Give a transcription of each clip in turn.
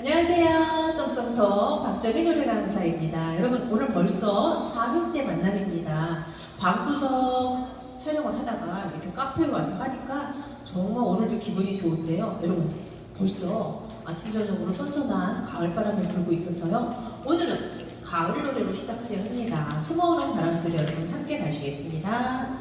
안녕하세요. 쏙쏙톡 박정희 노래 강사입니다. 여러분 오늘 벌써 4회째 만남입니다. 방구석 촬영을 하다가 이렇게 카페에 와서 하니까 정말 오늘도 기분이 좋은데요. 여러분 벌써 아침 저녁으로 선선한 가을바람이 불고 있어서요. 오늘은 가을 노래로 시작하려 합니다. 숨어오는 바람 소리 여러분 함께 가시겠습니다.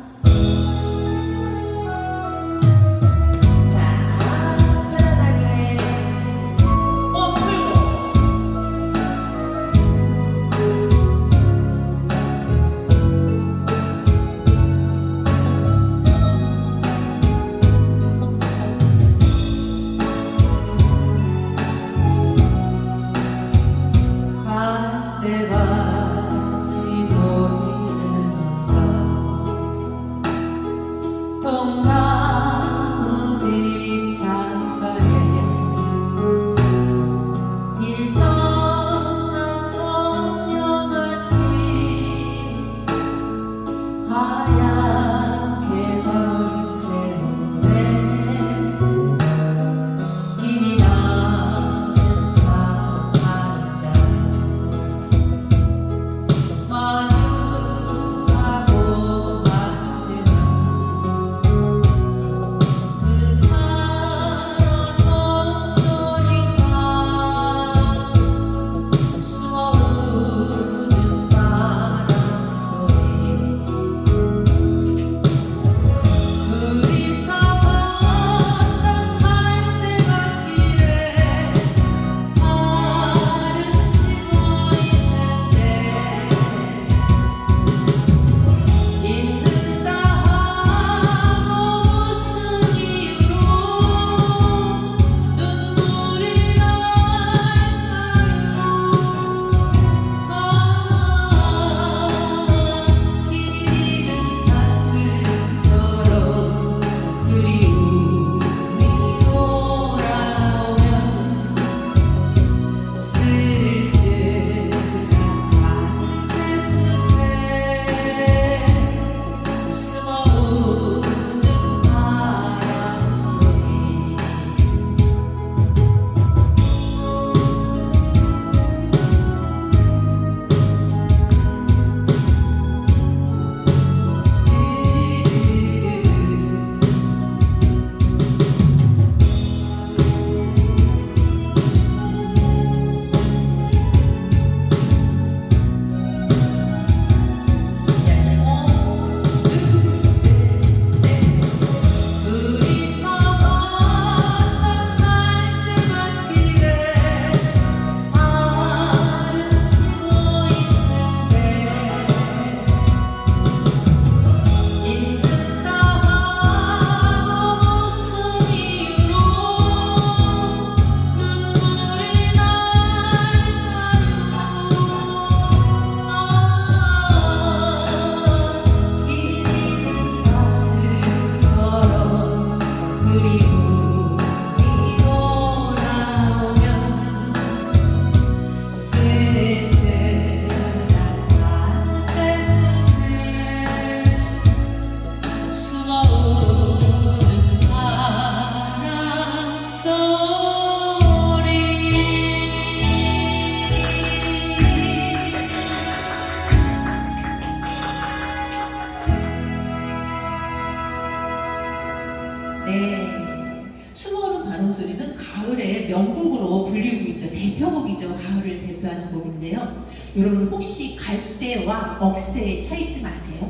곡이죠. 가을을 대표하는 곡인데요. 여러분 혹시 갈대와 억새의 차이점 아세요?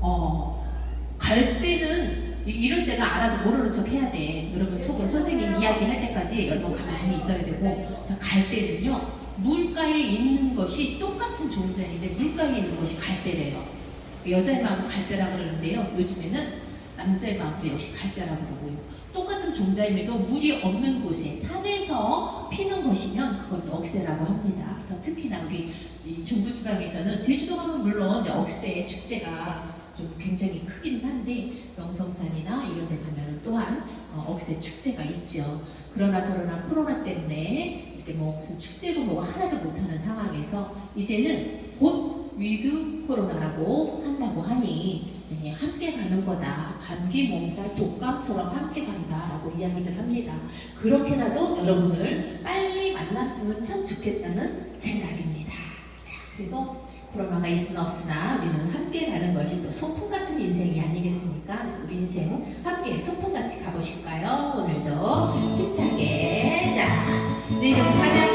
어, 갈대는 이- 이럴 때는 알아도 모르는 척 해야 돼. 여러분 속으로 선생님 이야기할 때까지 여러분 가만히 있어야 되고. 자, 갈대는요. 물가에 있는 것이 똑같은 존재인데 물가에 있는 것이 갈대래요. 여자의 마음은 갈대라 그러는데요. 요즘에는 남자의 마음도 역시 갈대라고 그러고요. 똑같은 종자임에도 물이 없는 곳에 산에서 피는 것이면 그건 억새라고 합니다. 그래서 특히나 우리 이 중부지방에서는 제주도 가면 물론 이제 억새 축제가 좀 굉장히 크긴 한데 명성산이나 이런 데 가면 또한 어, 억새 축제가 있죠. 그러나 저러나 코로나 때문에 이렇게 뭐 무슨 축제도 뭐가 하나도 못하는 상황에서 이제는 곧 위드 코로나라고 한다고 하니 네, 함께 가는 거다. 감기, 몸살, 독감처럼 함께 간다라고 이야기들 합니다. 그렇게라도 여러분을 빨리 않았으면 참 좋겠다는 생각입니다. 자, 그래도 코로나가 있으나 없으나 우리는 함께 가는 것이 또 소풍 같은 인생이 아니겠습니까? 그래서 우리 인생 함께 소풍 같이 가보실까요? 오늘도 힘차게 자 리듬 타면서